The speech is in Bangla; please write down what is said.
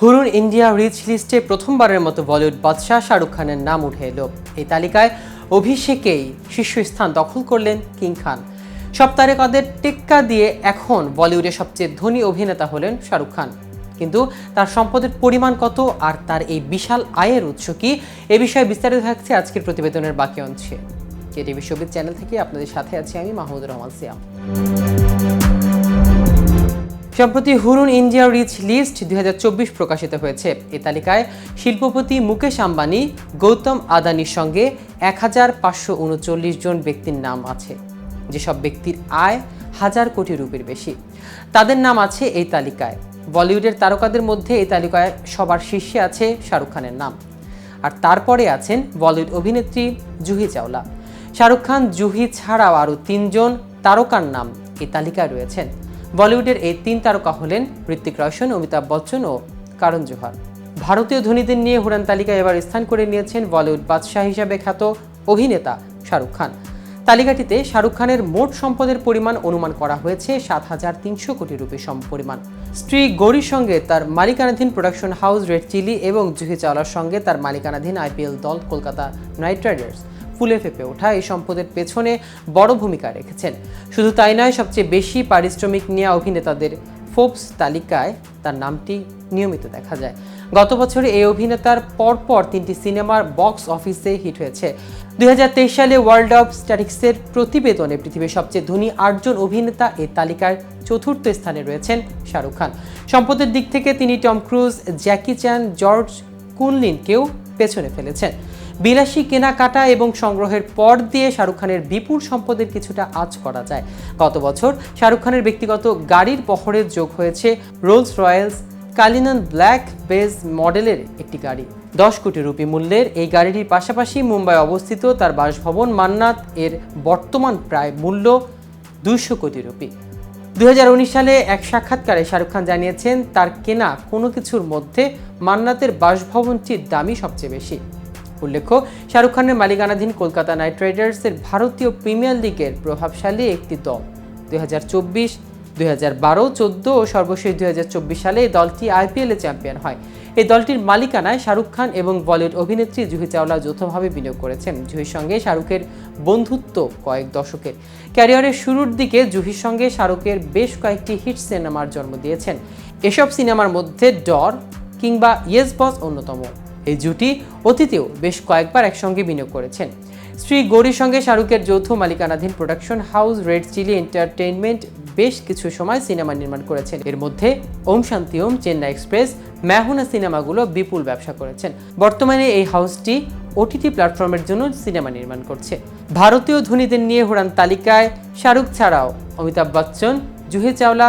হুরুন ইন্ডিয়া রিচ লিস্টে প্রথমবারের মতো বলিউড বাদশাহ শাহরুখ খানের নাম উঠে এলো। এই তালিকায় অভিষেকেই শীর্ষস্থান দখল করলেন কিং খান। সব তারকাদের টেক্কা দিয়ে এখন বলিউডের সবচেয়ে ধনী অভিনেতা হলেন শাহরুখ খান। কিন্তু তার সম্পদের পরিমাণ কত আর তার এই বিশাল আয়ের উৎস কি, এ বিষয়ে বিস্তারিত থাকছে আজকের প্রতিবেদনের বাকি অংশে। কেটি বিশ্ববিদ চ্যানেল থেকে আপনাদের সাথে আছি আমি মাহমুদুর রহমান সিয়াম। সম্প্রতি হুরুন ইন্ডিয়া রিচ লিস্ট দুই হাজার চব্বিশ প্রকাশিত হয়েছে। এ তালিকায় শিল্পপতি মুকেশ আম্বানি, গৌতম আদানির সঙ্গে এক হাজার পাঁচশো উনচল্লিশ জন ব্যক্তির নাম আছে। যেসব ব্যক্তির আয় হাজার কোটি রুপির বেশি। তাদের নাম আছে এই তালিকায়। বলিউডের তারকাদের মধ্যে এই তালিকায় সবার শীর্ষে আছে শাহরুখ খানের নাম। আর তারপরে আছেন বলিউড অভিনেত্রী জুহি চাওলা। শাহরুখ খান, জুহি ছাড়াও আরও তিনজন তারকার নাম এই তালিকায় রয়েছেন। বলিউডের এই তিন তারকা হলেন ঋত্বিক রোশন, অমিতাভ বচ্চন ও কারণ জোহার। ভারতীয় ধনীদের নিয়ে হুরান তালিকায় এবার স্থান করে নিয়েছেন বলিউড বাদশাহ হিসাবে খ্যাত অভিনেতা শাহরুখ খান। তালিকাটিতে শাহরুখ খানের মোট সম্পদের পরিমাণ অনুমান করা হয়েছে সাত হাজার তিনশো কোটি রুপি সম পরিমাণ। স্ত্রী গৌরীর সঙ্গে তার মালিকানাধীন প্রোডাকশন হাউস রেড চিলি এবং জুহি চাওলার সঙ্গে তার মালিকানাধীন আইপিএল দল কলকাতা নাইট রাইডার্স। ফুলে ফেপে ওঠা এই সম্পদের পেছনে বড় ভূমিকা রেখেছেন। শুধু তাই নয়, সবচেয়ে বেশি পারিশ্রমিক নেওয়া অভিনেতাদের ফোর্বস তালিকায় তার নামটি নিয়মিত দেখা যায়। গত বছরে এই অভিনেতার পরপর তিনটি সিনেমার বক্স অফিসে হিট হয়েছে। দুই হাজার তেইশ সালে ওয়ার্ল্ড অফ স্ট্যাটিক্সের প্রতিবেদনে পৃথিবীর সবচেয়ে ধনী আটজন অভিনেতা এই তালিকার চতুর্থ স্থানে রয়েছেন শাহরুখ খান। সম্পদের দিক থেকে তিনি Tom Cruise, Jackie Chan, George কুনলিনকেও পেছনে ফেলেছেন। বিলাসী কেনাকাটা এবং সংগ্রহের পর দিয়ে শাহরুখ খানের বিপুল সম্পদের কিছুটা আজ করা যায়। গত বছর শাহরুখ খানের ব্যক্তিগত গাড়ির বহরের যোগ হয়েছে Rolls Royals Cullinan black badge মডেলের একটি গাড়ি। দশ কোটি রুপি মূল্যের এই গাড়িটির পাশাপাশি মুম্বাই অবস্থিত তার বাসভবন মান্নাত এর বর্তমান প্রায় মূল্য দুইশো কোটি রুপি। দু হাজার উনিশ সালে এক সাক্ষাৎকারে শাহরুখ খান জানিয়েছেন, তার কেনা কোনো কিছুর মধ্যে মান্নাতের বাসভবনটির দামই সবচেয়ে বেশি। উল্লেখ্য, শাহরুখ খানের মালিকানাধীন কলকাতা নাইট রাইডার্সের ভারতীয় প্রিমিয়ার লিগের প্রভাবশালী একটি দল। দুই হাজার চব্বিশ, দুই হাজার ও সর্বশেষ দুই হাজার চব্বিশ সালে এই দলটি আইপিএলে চ্যাম্পিয়ন হয়। এই দলটির মালিকানায় শাহরুখ খান এবং বলিউড অভিনেত্রী জুহি চাওলা যৌথভাবে বিনিয়োগ করেছেন। জুহির সঙ্গে শাহরুখের বন্ধুত্ব কয়েক দশকের। ক্যারিয়ারের শুরুর দিকে জুহির সঙ্গে শাহরুখের বেশ কয়েকটি হিট সিনেমার জন্ম দিয়েছেন। এসব সিনেমার মধ্যে ডর কিংবা ইয়েস বস অন্যতম। এই জুটি অতীতেও বেশ কয়েকবার একসঙ্গে বিনিয়োগ করেছেন। শ্রী গৌরীর সঙ্গে শাহরুখের যৌথ মালিকানাধীন production house, Red Chilli Entertainment বেশ কিছু সময় সিনেমা নির্মাণ করেছেন। এর মধ্যে ওম শান্তি ওম, চেন্নাই এক্সপ্রেস ম্যাহুনা সিনেমাগুলো বিপুল ব্যবসা করেছেন। বর্তমানে এই হাউসটি ওটিটি প্ল্যাটফর্মের জন্য সিনেমা নির্মাণ করছে। ভারতীয় ধনীদের নিয়ে হোরান তালিকায় শাহরুখ ছাড়াও অমিতাভ বচ্চন, জুহে চাওলা